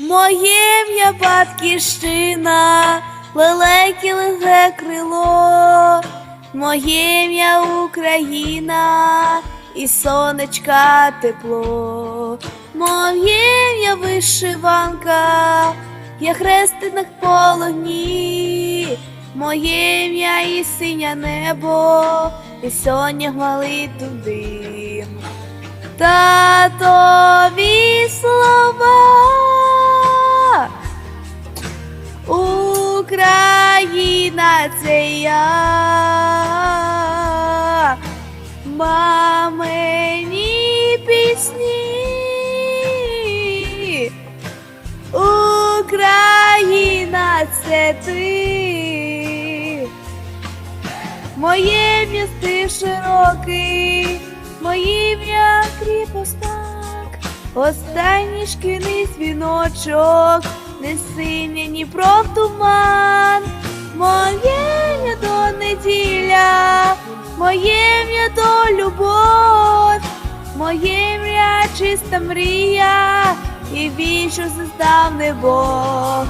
Моє м'я батьківщина, велике лиге крило, моє м'я Україна і сонечка тепло, моє м'я вишиванка, я хрестиних пологні, моє м'я і синє небо, і соня гвалить туди. Татові слова. Це я. Мамині пісні. Україна це ти. Моє місти широкий, моє ім'я кріпостак, останній шкільний дзвіночок, не синя, ні про туман, моє ім'я то любов, моє ім'я чиста мрія, і він, заставний Бог.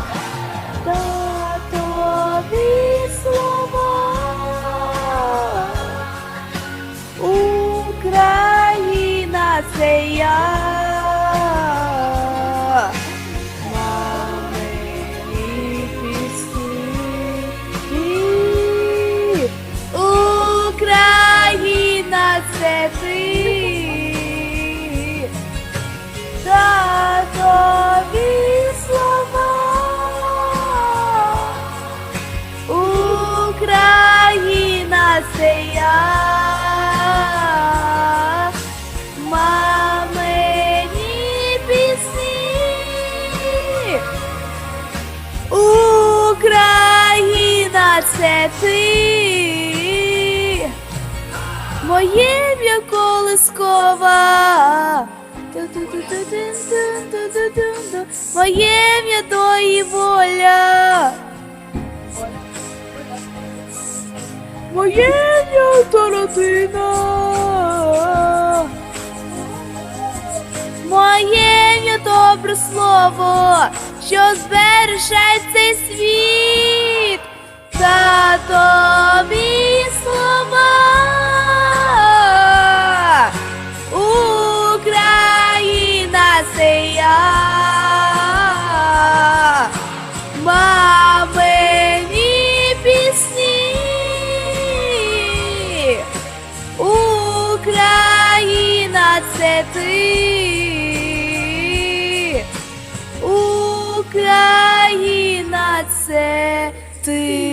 Татові слова. Україна це ти. Моє ім'я колискова. Моє ім'я то і воля. Моє ім'я то родина. Моє ім'я добре слово, що збереже цей світ. Та тобі слова. Україна це ти.